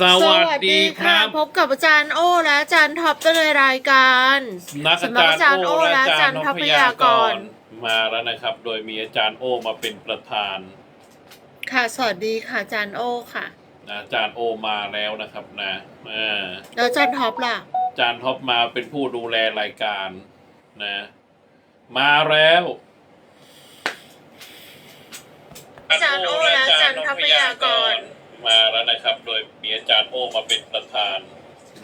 สวัสดีครับ พบกับอาจารย์โอ้และอาจารย์ท็อปในรายการนักอาสำนักอาจาจารรย์ย์โอโอ้และและอาอาจาจารรย์ย์นท็อปพพยายากกรรมาแล้วนะครับ โดยมีอาจารย์โอมาเป็นประธาน ค่ะสวัสดีค่ะอาจารย์โอ้ค่ะนะอาจารย์โอมาแล้วนะครับนะอ่าแล้วอาจารย์ท็อปล่ะอาจารย์ท็อปมาเป็นผู้ดูแลรายการนะ มาแล้วอาจารย์โอและอาจารย์ทรัพยากร มาแล้วนะครับ โดยมีอาจารย์โอมาเป็นประธาน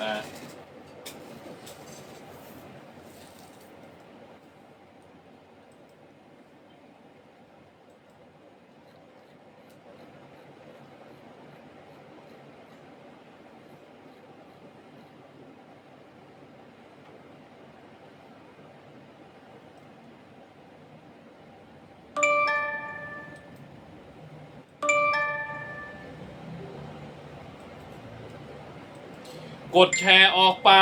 นะ กดแชร์ออกไป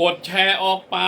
กดแชร์ออกไป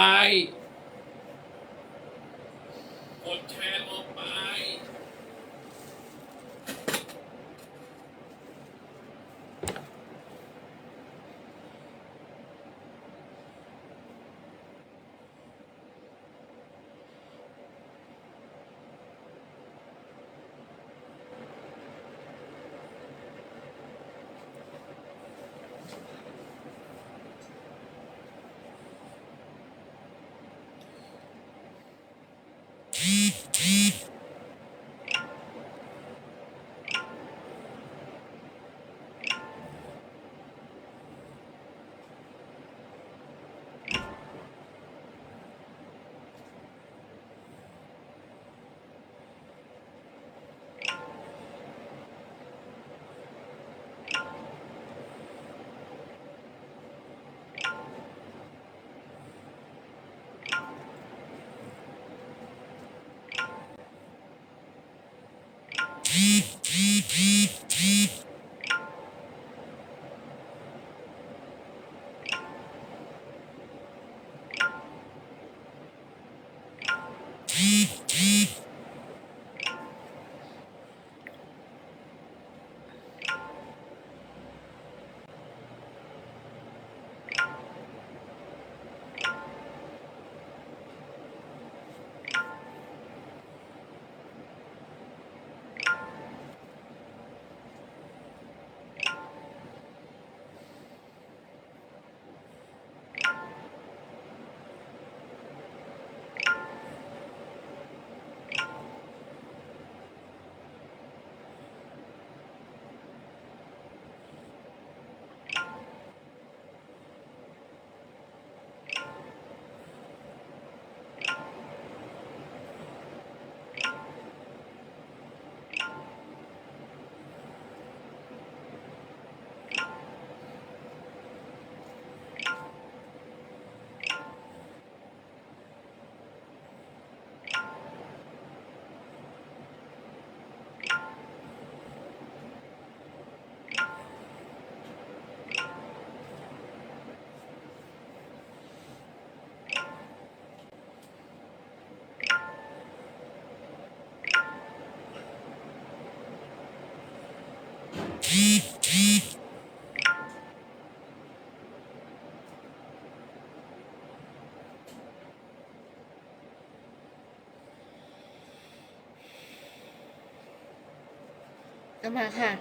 เอามาค่ะ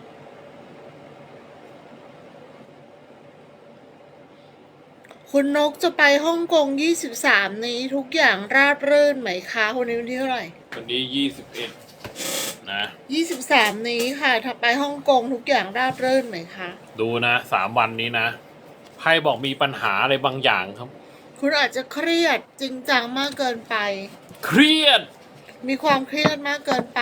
คุณนกจะไปฮ่องกง 23 นี้ทุกอย่างราบรื่นไหมคะวันนี้วันที่เท่าไหร่ วันนี้ยี่สิบเอ็ดนะ 23 นี้ค่ะ ถ้าไปฮ่องกงทุกอย่างราบรื่นไหมคะ ดูนะสามวันนี้นะพพ่บอกมีปัญหาอะไรบางอย่างครับ คุณอาจจะเครียดจริงจังมากเกินไป เครียด มีความเครียดมากเกินไป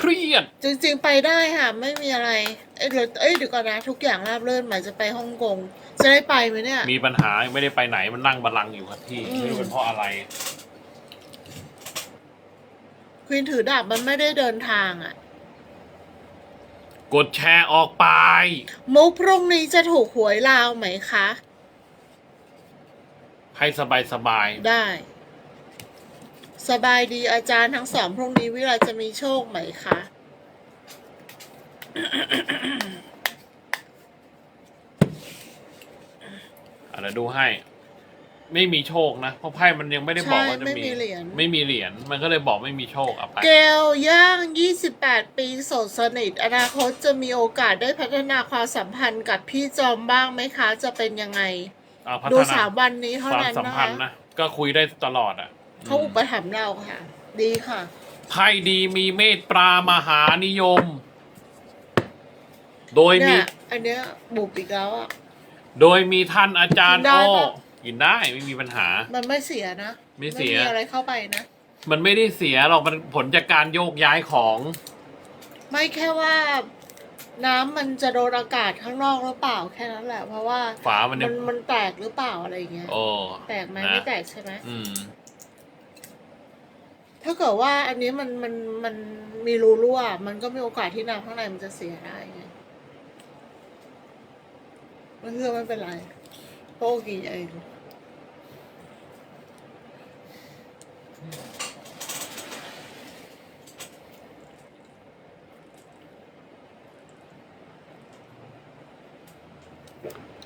เครียด จริงๆไปได้ค่ะ ไม่มีอะไร เอ้ยเดี๋ยวเอ้ยเดี๋ยวก่อนนะ ทุกอย่างราบรื่นหมายจะไปฮ่องกง จะได้ไปไหมเนี่ย มีปัญหาไม่ได้ไปไหนมันนั่งบัลลังก์อยู่ครับที่อืมไม่รู้เป็นเพราะอะไร ควีนถือดาบมันไม่ได้เดินทางอะกดแชร์ออกไป มุกพรุ่งนี้จะถูกหวยลาวไหมคะ ให้สบายสบายได้ สบายดีอาจารย์ทั้งสองพรุ่งนี้วิไลจะมีโชคไหมคะๆอะเดี๋ยวดูให้ ไม่มีโชคนะ เพราะไพ่มันยังไม่ได้บอกว่าจะใช่ไม่มีมีเหรียญ ไม่มีเหรียญมันก็เลยบอกไม่มีโชคเอาไป เกลย่าง 28 ปีโสดสนิท อนาคตจะมีโอกาสได้พัฒนาความสัมพันธ์กับพี่จอมบ้างไหมคะ จะเป็นยังไงเอาพัฒดูนาสามวันนี้เท่าความนั้นสัมนะพันคะ ธ์นะ ก็คุยได้ตลอดอะ เขาอุอืมปถัมภ์เราค่ะ ดีค่ะ ไพ่ดีมีเมตตามหานิยม โดยมีเนี่ยอันเนี้ยบุบอีกแล้วอะ โดยมีท่านอาจารย์กินได้โอ้ปะ กินได้ไม่มีปัญหา มันไม่เสียนะไม่เสีย มีอะไรเข้าไปนะ มันไม่ได้เสียหรอกมันผลจากการโยกย้ายของไม่แค่ว่า น้ำมันจะโดนอากาศข้างนอกหรือเปล่าแค่นั้นแหละ เพราะว่าฝามันยัมังนมันแตกหรือเปล่าอะไรอย่างเงี้ย โอ้แตกไหมนะไม่แตกใช่ไหมอืม ถ้าเกิดว่าอันนี้มันมันมันมีรูรั่ว มันก็มีโอกาสที่น้ำข้างในมันจะเสียได้ไงมันคือไม่เป็นไรโป้กี่เอง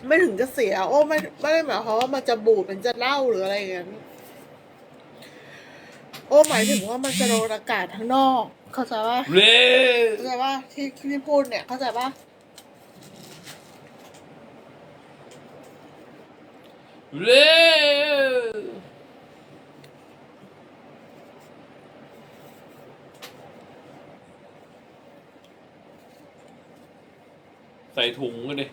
ไม่ถึงจะเสีย โอ้ไม่ไม่ได้หมายความว่ามันจะบูดมันจะเน่าหรืออะไรอย่างนั้น โอ้หมายถึงว่ามันจะโดนอากาศข้างนอก เข้าใจว่าเร็เข้าใจว่าที่ที่พูดเนี่ยเข้าใจว่าเร็ใส่ถุงก็ดิ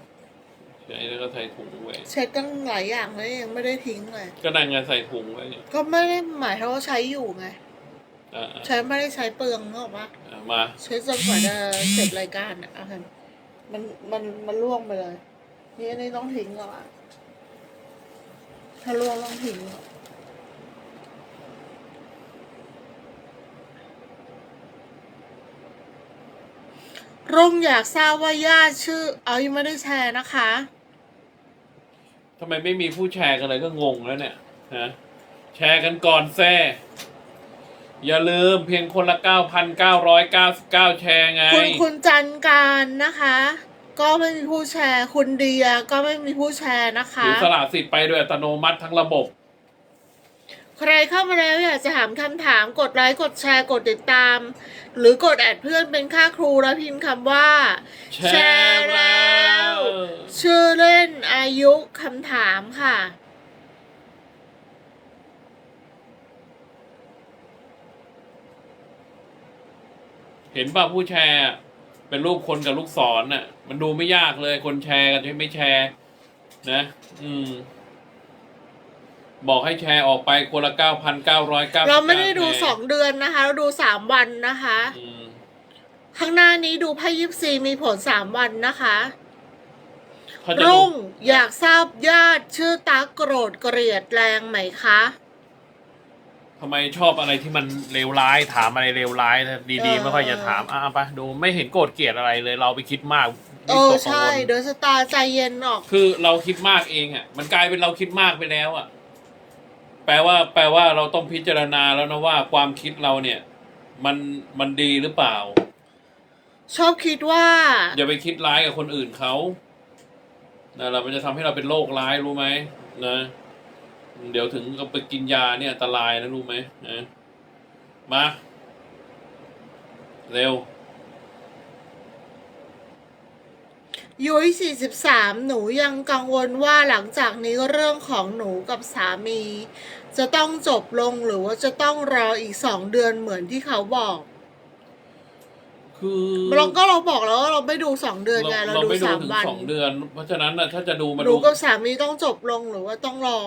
ใช่แล้วก็ใส่ถุงไว้เช็ดตั้งหลายอย่างเลยยังไม่ได้ทิ้งเลยก็นั่งไงใส่ถุงไว้เนี่ยก็ไม่ได้หมายถึงว่าใช้อยู่ไงอ่าใช้ไม่ได้ใช้เปลืองนึกออกปะอ่ามาใช้จนกว่าจะเสร็จรายการอะเอาเถอะมันมันมันล่วงไปเลย นี่อันนี้ต้องทิ้งแล้วอะถ้าล่วงต้องทิ้งแล้วรุ่งอยากทราบว่าญาติชื่อ เอายังไม่ได้แชร์นะคะ ทำไมไม่มีผู้แชร์กันเลยก็งงแล้วเนี่ยฮะแชร์กันก่อนแซ่อย่าลืมเพียงคนละเก้าพันเก้าร้อยเก้าสิบเก้าแชร์ไง คุณคุณจันการนะคะ ก็ไม่มีผู้แชร์ คุณเดียก็ไม่มีผู้แชร์นะคะถือสละสิทธิ์ไปโดยอัตโนมัติทั้งระบบ ใครเข้ามาแล้วอยากจะถามคำถามกดไลค์กดแชร์กดติดตาม หรือกดแอดเพื่อนเป็นค่าครูแล้วพิมพ์คำว่า แชร์แล้ว ชื่อเล่นอายุคำถามค่ะ เห็นป่ะผู้แชร์อะเป็นรูปคนกับลูกศรน่ะ มันดูไม่ยากเลยคนแชร์กันที่ไม่แชร์ นะ อืม บอกให้แชร์ออกไปคนละเก้าพันเก้าร้อยเก้าเราไม่ได้ดูสองเดือนนะคะ เราดูสามวันนะคะอืมข้างหน้านี้ดูไพ่ยิปซีมีผลสามวันนะคะเขาจะดูรุ่งอยากทราบญาติชื่อตาโกรธเกลียดแรงไหมคะทำไมชอบอะไรที่มันเลวร้ายถามอะไรเลวร้ายนะดีเอๆอไม่ค่อยจะถามอะไปดูไม่เห็นโกรธเกลียดอะไรเลย เราไปคิดมากเอวิอตกกังใช่วลเดยวสตาร์ใจเย็นออก คือเราคิดมากเองอะ มันกลายเป็นเราคิดมากไปแล้วอะ แปลว่าแปลว่าเราต้องพิจารณาแล้วนะว่าความคิดเราเนี่ย มันมันดีหรือเปล่า ชอบคิดว่า อย่าไปคิดร้ายกับคนอื่นเขานะเรามันจะทำให้เราเป็นโรคร้ายรู้ไหมนะ เดี๋ยวถึงกับไปกินยาเนี่ยอันตรายนะรู้ไหมนะมา เร็ว ยุ้ย43 หนูยังกังวลว่าหลังจากนี้เรื่องของหนูกับสามี จะต้องจบลงหรือว่าจะต้องรออีกสองเดือนเหมือนที่เขาบอก คือเราก็เราบอกแล้วว่าเราไม่ดูสองเดือนไงเราเราดูไม่ดูสามถึงวันสองเดือน เพราะฉะนั้นน่ะถ้าจะดูมาดูดู กับสามีต้องจบลงหรือว่าต้องรอ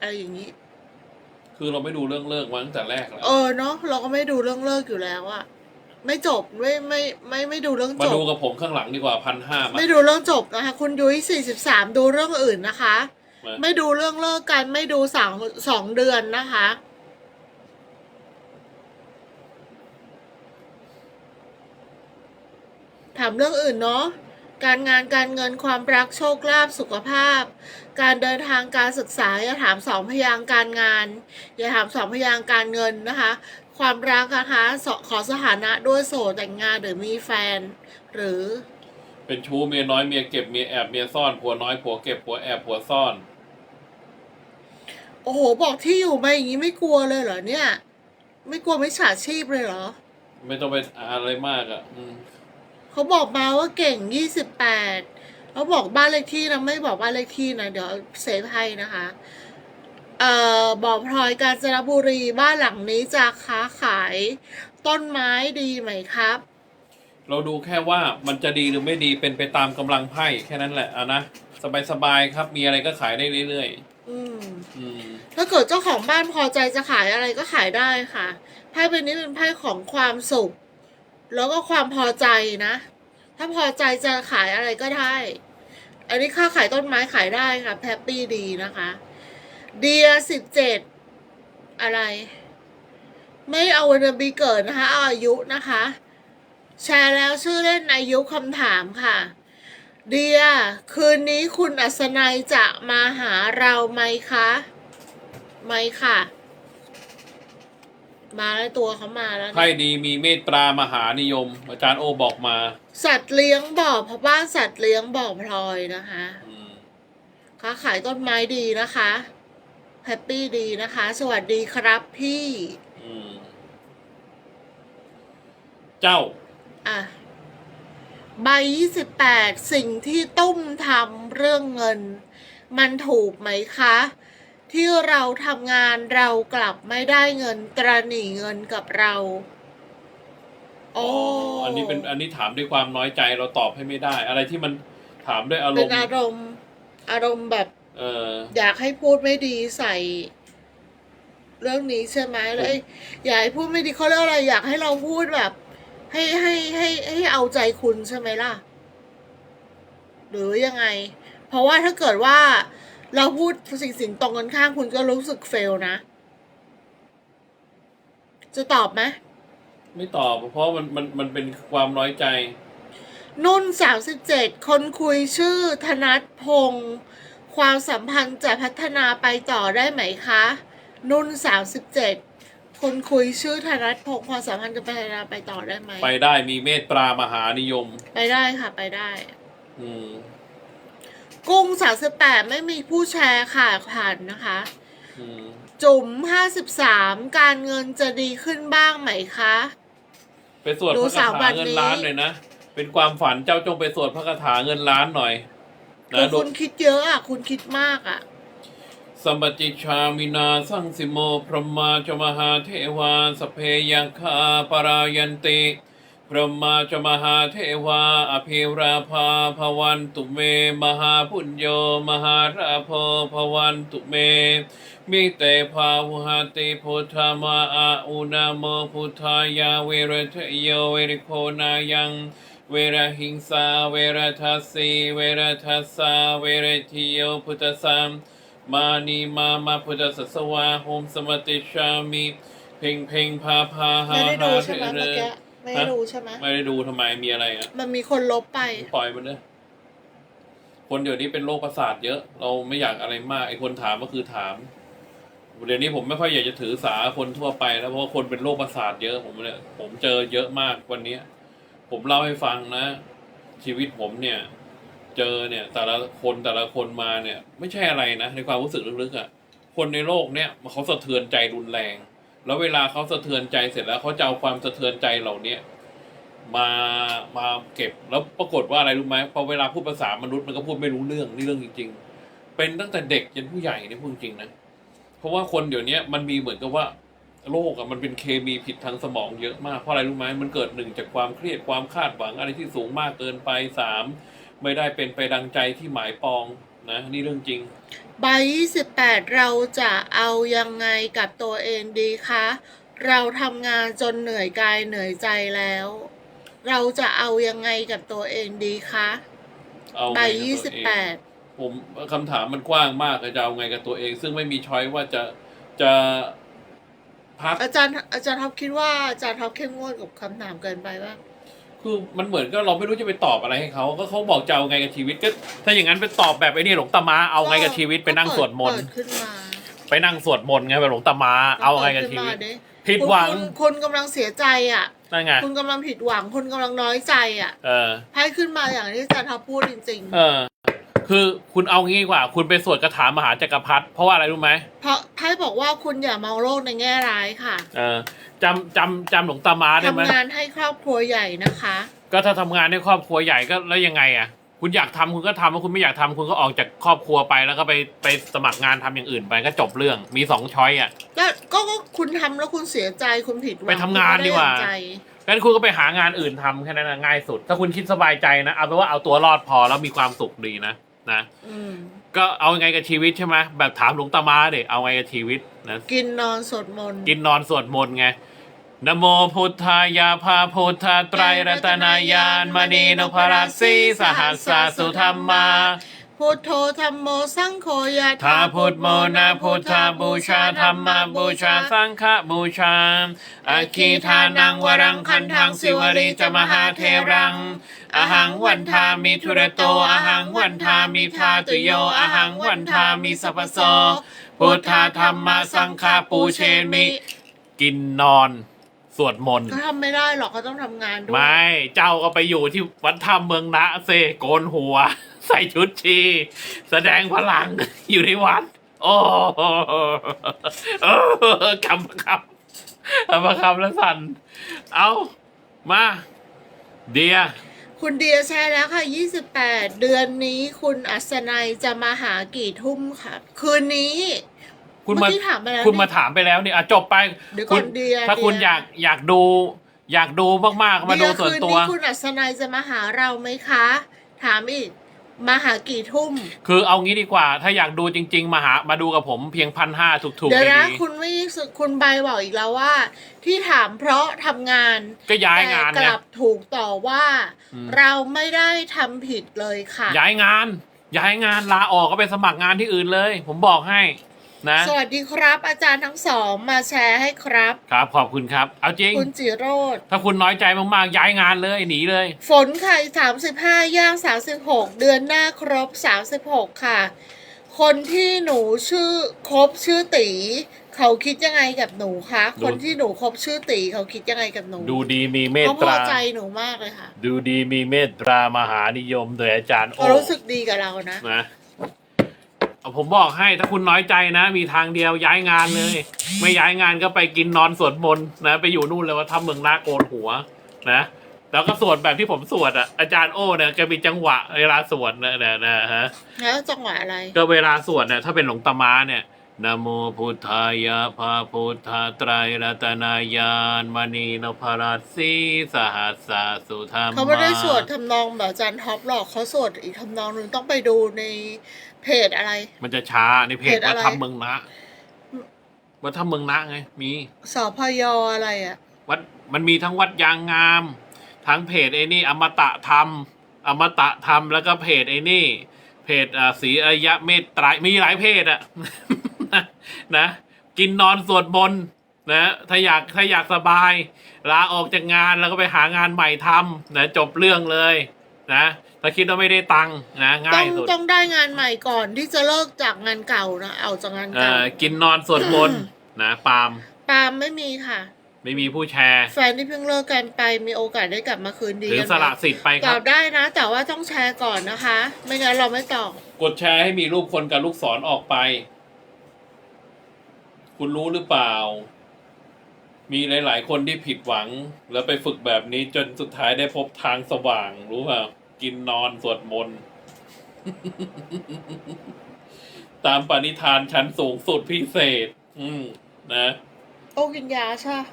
อะไรอย่างนี้ คือเราไม่ดูเรื่องเลิกมาตั้งแต่แรกแล้ว เออเนาะเราก็ไม่ดูเรื่องเลิกอยู่แล้วอะ ไม่จบไม่ไม่ไม่ไม่ดูเรื่องมาจดูบกับผมข้างหลังดีกว่าพันห้ามา ไม่ดูเรื่องจบนะคะ คุณยุ้ยสี่สิบสามดูเรื่องอื่นนะคะ มา ไม่ดูเรื่องเลิกกัน ไม่ดูสองสองเดือนนะคะ ถามเรื่องอื่นเนาะการงานการเงินความรักโชคลาภสุขภาพ การเดินทางการศึกษาอย่าถามสองพยางค์การงาน อย่าถามสองพยางค์การเงินนะคะ ความรักนะคะสขอสถานะด้วยโสดแต่งงานหรือมีแฟน หรือเป็นชู้เมียน้อยเมียเก็บเมียแอบเมียซ่อนผัวน้อยผัวเก็บผัวแอบผัวซ่อน โอ้โหบอกที่อยู่มาอย่างนี้ไม่กลัวเลยเหรอเนี่ย ไม่กลัวไม่ฉาชีพเลยเหรอ ไม่ต้องไปอะไรมากอะอืมเขาบอกมาว่าเก่งยี่สิบแปดเขาบอกบ้านเลขที่นะไม่บอกบ้านเลขที่นะเดี๋ยวเซฟให้นะคะ เอ่อบอกพลอยกาญจนบุรีบ้านหลังนี้จะค้าขายต้นไม้ดีไหมครับ เราดูแค่ว่ามันจะดีหรือไม่ดีเป็นไปตามกำลังไพ่แค่นั้นแหละอะนะสบายๆครับ มีอะไรก็ขายได้เรื่อยอืม ๆอืม ถ้าเกิดเจ้าของบ้านพอใจจะขายอะไรก็ขายได้ค่ะ ไพ่เป็นนี้เป็นไพ่ของความสุข แล้วก็ความพอใจนะ ถ้าพอใจจะขายอะไรก็ได้ อันนี้ค่าขายต้นไม้ขายได้ค่ะแฮปปี้ดีนะคะ เดียสิบเจ็ดอะไร ไม่เอาวันเดือนปีเกิดนะคะ เอาอายุนะคะ แชร์แล้วชื่อเล่นอายุคำถามค่ะ เดีย คืนนี้คุณอัศนัยจะมาหาเราไหมคะไม่ค่ะ มาแล้วตัวเขามาแล้วเนี่ยไพ่ดีมีเมตตามหานิยม อาจารย์โอบอกมาสัตว์เลี้ยงบ่อเพราะบ้านสัตว์เลี้ยงบ่อพลอยนะคะ อืมค้าขายต้นไม้ดีนะคะ แฮปปี้ดีนะคะ สวัสดีครับพี่ อืม เจ้า อะ ใบยี่สิบแปดสิ่งที่ตุ้มทำเรื่องเงิน มันถูกไหมคะ ที่เราทำงานเรากลับไม่ได้เงินตระหนี่เงินกับเรา โอ้อันนี้เป็นอันนี้ถามด้วยความน้อยใจเราตอบให้ไม่ได้ อะไรที่มันถามด้วยอารเป็นมณ์อารมณ์ อารมณ์แบบ เออ อยากให้พูดไม่ดีใส่ เรื่องนี้ใช่ไหมแล้วไอ้อยากให้พูดไม่ดีเขาเรียกอะไร อยากให้เราพูดแบบ ให้ให้ให้ให้เอาใจคุณใช่ไหมล่ะ หรือยังไง เพราะว่าถ้าเกิดว่า เราพูดสิ่งสิ่งตรงกันข้ามคุณก็รู้สึกเฟลนะ จะตอบไหมไม่ตอบเพราะมันมันมันเป็นความน้อยใจ นุ่นสามสิบเจ็ดคนคุยชื่อธนัทพงศ์ ความสัมพันธ์จะพัฒนาไปต่อได้ไหมคะ นุ่นสามสิบเจ็ดคนคุยชื่อธนัทพงศ์ความสัมพันธ์จะพัฒนาไปต่อได้ไหม ไปได้มีเมตตามหานิยม ไปได้ค่ะไปได้ อืม กุ้งสามสิบแปดไม่มีผู้แชร์ค่ะผ่านนะคะ อืม จุ๋มห้าสิบสามการเงินจะดีขึ้นบ้างไหมคะ ไปสวดดูพระสาคามวัถานเงินนี้ ล้านหน่อยนะ เป็นความฝันเจ้าจงไปสวดพระคาถาเงินล้านหน่อย คือนะดูคุณคิดเยอะอะ คุณคิดมากอะสัมปติชามินาสังสิโมพรหมาจมหาเทวาสพเพยังคาปรายันติพรหมาจมหาเทวา อภิราภาภวันตุเม มหาพุญโยมหาราโพภวันตุเม มิเตภาวุหติพุทธมาอาอุนาโมพุทธายาเวรทะโยเวริโคนายัง เวรหิงสาเวรทัสสีเวรทัสสาเวรทิโยพุทธสัมมานีมามาพุทธสัสวาโหมสมติชามิเพ่งเพ่งพาพาหาไม่ได้หาดูเถใช่ไหมเรเมื่อกี้ไม่ได้ดูใช่ไหมไม่ได้ดูทำไมมีอะไรอะ มันมีคนลบไปปล่อยมันเลยคนเดี๋ยวนี้เป็นโรคประสาทเยอะ เราไม่อยากอะไรมากไอ้คนถามก็คือถามเดี๋ยวนี้ผมไม่ค่อยอยากจะถือสาคนทั่วไปแล้วเพราะว่าคนเป็นโรคประสาทเยอะผมเนี่ยผมเจอเยอะมากวันเนี้ย ผมเล่าให้ฟังนะ ชีวิตผมเนี่ย เจอเนี่ย แต่ละคนแต่ละคนมาเนี่ย ไม่ใช่อะไรนะ ในความรู้สึกลึกๆอะ่ะคนในโลกเนี่ยเขาสะเทือนใจรุนแรง แล้วเวลาเขาสะเทือนใจเสร็จแล้วเขาจะเอาความสะเทือนใจเหล่าเนี้ยมามาเก็บแล้วปรากฏว่าอะไรรู้ไหมพอเวลาพูดภาษามนุษย์มันก็พูดไม่รู้เรื่องนี่เรื่องจริง ๆ เป็นตั้งแต่เด็กจนผู้ใหญ่นี่พูดจริงนะเพราะว่าคนเดี๋ยวนี้มันมีเหมือนกับว่า โลกอะมันเป็นเคมีผิดทางสมองเยอะมากเพราะอะไรรู้ไหมมันเกิดหนึ่งจากความเครียดความคาดหวังอะไรที่สูงมากเกินไปสามไม่ได้เป็นไปดังใจที่หมายปองนะ นี่เรื่องจริงใบ28 เราจะเอายังไงกับตัวเองดีคะ เราทำงานจนเหนื่อยกายเหนื่อยใจแล้ว เราจะเอายังไงกับตัวเองดีคะเอาใบไงกับตัวเอง28 ผมคำถามมันกว้างมากจะเอาไงกับตัวเอง ซึ่งไม่มีช้อยว่าจะจะ พัก อาจารย์อาจารย์ท็อปคิดว่าอาจารย์ท็อปเข้มงวดกับคำถามเกินไปป่ะคือมันเหมือนก็เราไม่รู้จะไปตอบอะไรให้เขาก็เขาบอกจะเอาไงกับชีวิตก็ ถ้าอย่างนั้นไปตอบแบบไอ้นี่หลวงตามาเอาไงกับชีวิตไปนั่งสวดมนต์เปิดขึ้นมาไปนั่งสวดมนต์ไงแบบหลวงตามาเอาไงกับชีวิตเปิดขึ้นมาดิผิดหวังคุณคุณคุณกำลังเสียใจอะนั่นไงคุณกำลังผิดหวังคุณกำลังน้อยใจอะ เออให้ขึ้นมาอย่างที่อาจารย์ท็อปพูดจริงเออ คือคุณเอางี้ดีกว่า คุณไปสวดคาถามหาจักรพรรดิเพราะว่าอะไรรู้ไหมๆเพราะไพ่บอกว่าคุณอย่ามองโลกในแง่ร้ายค่ะเออจำจำจำหลวงตามาได้ไหมทำงานให้ครอบครัวใหญ่นะคะ ก็ถ้าทำงานในครอบครัวใหญ่ก็แล้วยังไงอะ คุณอยากทำคุณก็ทำถ้าคุณไม่อยากทำคุณก็ออกจากครอบครัวไปแล้วก็ไปไปสมัครงานทำอย่างอื่นไปก็จบเรื่องมีสองช้อยอะ ก็ก็ก็คุณทำแล้วคุณเสียใจคุณผิดหวังไปทำงานดีกว่า คุณไม่ไอย่งใจ งั้นคุณก็ไปหางานอื่นทำแค่นั้นนะง่ายสุด ถ้าคุณคิดสบายใจนะ เอาเป็นว่าเอาตัวรอดพอแล้วมีความสุขดีนะ นะอืมก็เอาไงกับชีวิตใช่ไหมแบบถามหลวงตามาเด็เอาไงกับชีวิตนะกินนอนสวดมนต์กินนอนสวดมนต์ไงนะโมพุทธายาพาพุทธาไตรรัตนายานมณีนพรัสสีสหัสสาสุธรรมา พุทโธธรรมโมสังโฆยะทาพุทธโมนาพุทธาบูชาธรรมาบูชาสังฆบูชาอาคีทานังวรังคันทังสิวริจมหาเทรังอหังวันทามิทุระโตอหังวันทามิทาตุโยอหังวันทามิสัพพโสพุทธาธรรมาสังฆาปูเชมิกินนอนสวดมนต์เขาทำไม่ได้หรอกเขาต้องทำงานด้วยไม่เจ้าก็ไปอยู่ที่วัดถ้ำเมืองนะเซโกนหัว ใส่ชุดชี แสดงพลังอยู่ในวัด โอ้โหเออคำประคำคำประคำแล้วสั่นเอามา เดีย คุณเดียแชร์แล้วค่ะ 28 เดือนนี้คุณอัศนัยจะมาหากี่ทุ่มค่ะ คืนนี้ คุณเมื่มาอกี้ถามไปแล้วคุณมานี่ถามไปแล้วนี่อะจบไปเดี๋ยวก่คุอณนเดียถ้าคุณเดีอยากอยากดู อยากดูมากๆ มาดูส่วนตัวเยคืคุณอัศนัยจะมาหาเราไหมคะ ถามอีก มาหากี่ทุ่ม คือเอางี้ดีกว่า ถ้าอยากดูจริง ๆ มาหามาดูกับผมเพียงพันห้าถูกๆเดี๋ยวดีนะคุณไม่คุณใบบอกอีกแล้วว่า ที่ถามเพราะทำงานๆก็ย้ายงานแต่กไง ลับถูกต่อว่า อืม เราไม่ได้ทำผิดเลยค่ะ ย้ายงาน ย้ายงานลาออกก็ไปสมัครงานที่อื่นเลย ผมบอกให้ นะสวัสดีครับ อาจารย์ทั้งสองมาแชร์ให้ครับ ครับขอบคุณครับ เอาจริง คุณจิโรธถ้าคุณน้อยใจมากๆ ย้ายงานเลยหนีเลย ฝนไข่สามสิบห้าย่างสามสิบหกเดือนหน้าครบสามสิบหกค่ะ คนที่หนูชื่อคบชื่อตีเขาคิดยังไงกับหนูคะดูคนที่หนูคบชื่อตีเขาคิดยังไงกับหนู ดูดีมีเมตเขาพตอราใจหนูมากเลยค่ะ ดูดีมีเมตตรามหานิยมโดยอาจารย์โอเขารู้สึกดีกับเรานะนะ เอาผมบอกให้ถ้าคุณน้อยใจนะ มีทางเดียวย้ายงานเลย ไม่ย้ายงานก็ไปกินนอนสวดมนต์นะ ไปอยู่นู่นเลยว่าทำเมืองนาโกนหัวนะ แล้วก็สวดแบบที่ผมสวดอะอาจารย์โอ้เนี่ยแกมีจังหวะเวลาสวดนะนะนะฮะแล้วจังหวะอะไร ก็เวลาสวดเนี่ยถ้าเป็นหลวงตามาเนี่ยนะโมพุทธายะพาพุทธาไตรรัตนายานมณีนพรัสสีสหัสสาสุธรรมาเขาไม่ได้สวดทำนองแบบอาจารย์ท็อปหรอกเขาสวดอีกทำนองหนึ่งต้องไปดูใน เพจอะไร มันจะช้าในเพจเพจอะวัดไรธรรมเมืองนะวัดธรรมเมืองนะไง มี สพยอะไรอะ วัดมันมีทั้งวัดยางงาม ทั้งเพจไอ้นี่ อมตะธรรม อมตะธรรมแล้วก็เพจไอ้นี่ เพจอ่าศรีอริยะเมตไตรมีหลายเพจอะ นะ กินนอนสวดมนต์นะถ้าอยากถ้าอยากสบาย ลาออกจากงานแล้วก็ไปหางานใหม่ทำนะจบเรื่องเลย นะ ถ้าคิดว่าไม่ได้ตังค์นะง่าต้ยองสุดต้องได้งานใหม่ก่อนที่จะเลิกจากงานเก่านะเอาจากงานเอ่เก่า อกินนอนสวดมนต์นะปาล์มปาล์มไม่มีค่ะ ไม่มีผู้แชร์ แฟนที่เพิ่งเลิกกันไปมีโอกาสได้กลับมาคืนดีหรือกันสไหมละสิทธิ์ไปคตรัอบ บได้นะ แต่ว่าต้องแชร์ก่อนนะคะ ไม่งั้นเราไม่ตอบกดแชร์ให้มีรูปคนกับลูกศรออกไป คุณรู้หรือเปล่า มีหลาย ๆ คนที่ผิดหวัง แล้วไปฝึกแบบนี้จนสุดท้ายได้พบทางสว่างรู้เปล่า กินนอนสวดมนต์ตามปณิธานชั้นสูงสุดพิเศษ อืม นะ โอ้กินยาใช่ปะ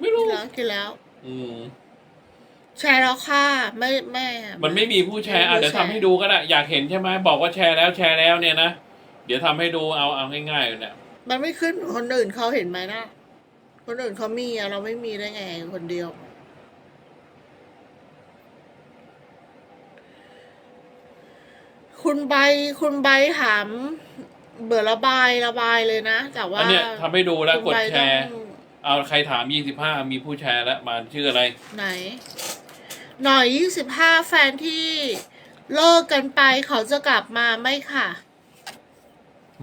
ไม่กิรู้นแล้วกินแล้ว อืมแชร์แล้วค่ะ ไม่แม่ มันไม่มีผู้แชร์อะไม่มีเดี๋ยวผู้ทำแชร์ให้ดูก็ได้อยากเห็นใช่ไหมบอกว่าแชร์แล้วแชร์แล้วเนี่ยนะเดี๋ยวทำให้ดูเอาเอาง่ายๆเนี่ยมันไม่ขึ้นคนอื่นเขาเห็นไหมนะคนอื่นเขามีอะเราไม่มีได้ไงคนเดียว คุณใบคุณใบถามเบื่อระบายระบายเลยนะ แต่ว่าอันเนี้ยทำให้ดูแล้วคุณกดใบแชต้องร์เอาใครถามยี่สิบห้ามีผู้แชร์แล้วมาชื่ออะไร ไหน หน่อยยี่สิบห้าแฟนที่เลิกกันไปเขาจะกลับมาไหมค่ะ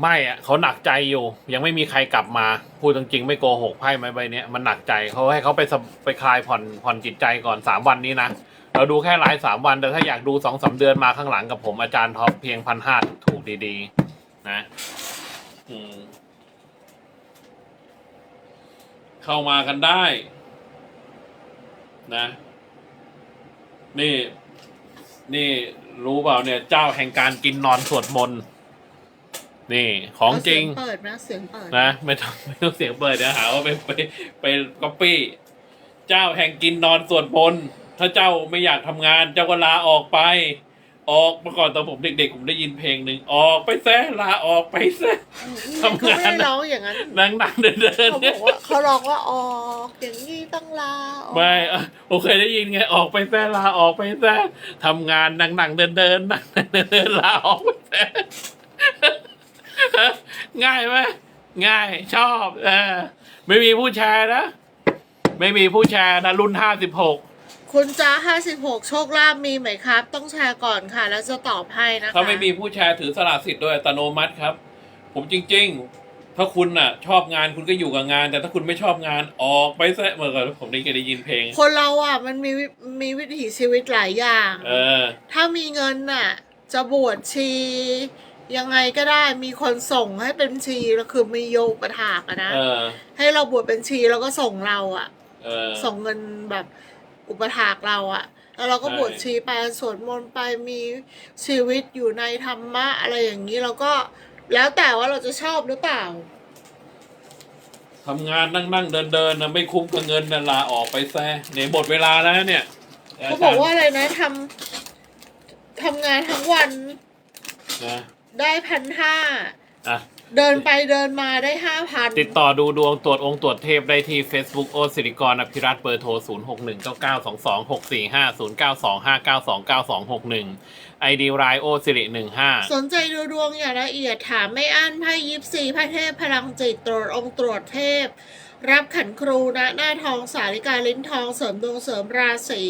ไม่อะเขาหนักใจอยู่ ยังไม่มีใครกลับมาพูดจริงๆไม่โกหกไพ่ไหมใบเนี้ยมันหนักใจเขาให้เขาไปสบไปคลายผ่อนผ่อนจิตใจก่อนสามวันนี้นะ เราดูแค่ไลฟ์สามวันแต่ถ้าอยากดูสองสามเดือนมาข้างหลังกับผมอาจารย์ท็อปเพียงพันห้าถูกดีๆ นะ อืม เข้ามากันได้ นะ นี่ นี่รู้เปล่าเนี่ย เจ้าแห่งการกินนอนสวดมนต์นี่ของจริงเสียเปิดนะเสียงเปิดนะไม่ต้องไม่ต้องเสียงเปิดเดี๋ยวหาว่าไปไปไปก๊อปปี้ เจ้าแห่งกินนอนสวดมนต์ ถ้าเจ้าไม่อยากทำงาน เจ้าก็ลาออกไป ออกเมื่อก่อนตอนผมเด็กๆ ผมได้ยินเพลงหนึ่งออกไปแซะลาออกไปแซะทำงานเขาไม่ได้ร้องอย่างนั้นนั่งนั่งเดินเดินเขาบอกว่าเขาร้องว่าออกอย่างนี้ต้องลาออกไม่อะผมเคยได้ยินไงออกไปแซะลาออกไปแซะทำงานนั่งนั่งเดินเดินนั่งนั่งเดินเดินลาออกไปแซะง่ายไหมง่ายชอบเออไม่มีผู้แชร์นะ ไม่มีผู้แชร์นะรุ่นห้าสิบหก คุณจ้าห้าสิบหกโชคลาภมีไหมครับ ต้องแชร์ก่อนค่ะ แล้วจะตอบให้นะคะถ้าไม่มีผู้แชร์ถือสละสิทธิ์โดยอัตโนมัติครับ ผมจริง ๆ ถ้าคุณน่ะ ชอบงานคุณก็อยู่กับงาน แต่ถ้าคุณไม่ชอบงานออกไปซะเมื่อก่อนผมได้เคยได้ยินเพลง คนเราอะ มันมีวิมีวิถีชีวิตหลายอย่าง เออ ถ้ามีเงินน่ะ จะบวชชี ยังไงก็ได้มีคนส่งให้เป็นชีแล้วคือมีโยกประถากอะนะเออ ให้เราบวชเป็นชีแล้วก็ส่งเราอะ เออ ส่งเงินแบบ อุปถากเราอะแล้วเราก็ใช่บวชชีไปสวดมนต์ไปมีชีวิตอยู่ในธรรมะอะไรอย่างนี้เราก็แล้วแต่ว่าเราจะชอบหรือเปล่าทำงานนั่งนั่งเดินเดินนะไม่คุ้มกับเงินนะลาออกไปแซะเนี่ยหมดเวลาแล้วเนี่ยเขาบอกว่าอะไรนะทำทำงานทั้งวันนะได้พันห้าอะ เดินไปเดินมาได้ห้าพันติดต่อดูดวงตรวจองค์ตรวจเทพได้ที่ Facebook โอสิริกรอภิรัตน์เบอร์โทร 0 6 1 9 9 2 2 6 4 5 0 9 2 5 9 2 9 2 6 1 ID รายโอสิริ15 สนใจดูดวงอย่างละเอียดถามไม่อั้นไพ่ยิปซีไพ่เทพพลังจิตตรวจองค์ตรวจเทพ รับขันครูณหน้าทองสาริกาลิ้นทองเสริมดวงเสริมราศี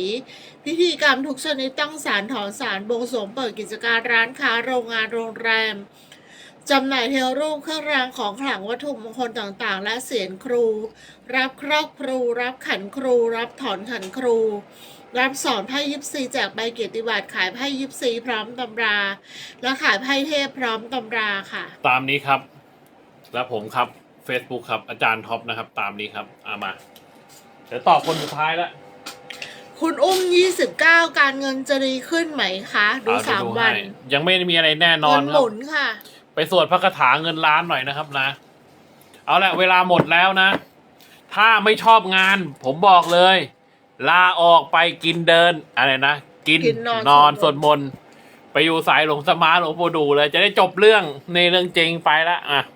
พิธีกรรมทุกชนิดตั้งสารถอนสารบวงสรวงเปิดกิจการร้านค้าโรงงานโรงแรม จำหน่ายเทวรูปเครื่องรางของขลังวัตถุมงคลต่างๆ และเสียนครู รับครอบครู รับขันครู รับถอนขันครู รับสอนไพ่ยิปซีแจกใบเกียรติบัตรขายไพ่ยิปซีพร้อมตำรา และขายไพ่เทพพร้อมตำราค่ะ ตามนี้ครับ แล้วผมครับ Facebook ครับ อาจารย์ท็อปนะครับ ตามนี้ครับอามา เดี๋ยวตอบคนสุดท้ายแล้ว คุณอุ้ม 29 การเงินจะดีขึ้นไหมคะ ดูเอเยสามให้วันยังไม่มีอะไรแน่นอเงินนคหรับ มุนค่ะ ไปสวดพระคาถาเงินล้านหน่อยนะครับนะ เอาละเวลาหมดแล้วนะ ถ้าไม่ชอบงาน ผมบอกเลย ลาออกไปกินเดินอะไรนะกินกินนอน นอนสสววดดมมนนต์ต์ไปอยู่สายหลวงสมาหลวงปู่ดูเลย จะได้จบเรื่องในเรื่องจริงไปละอะ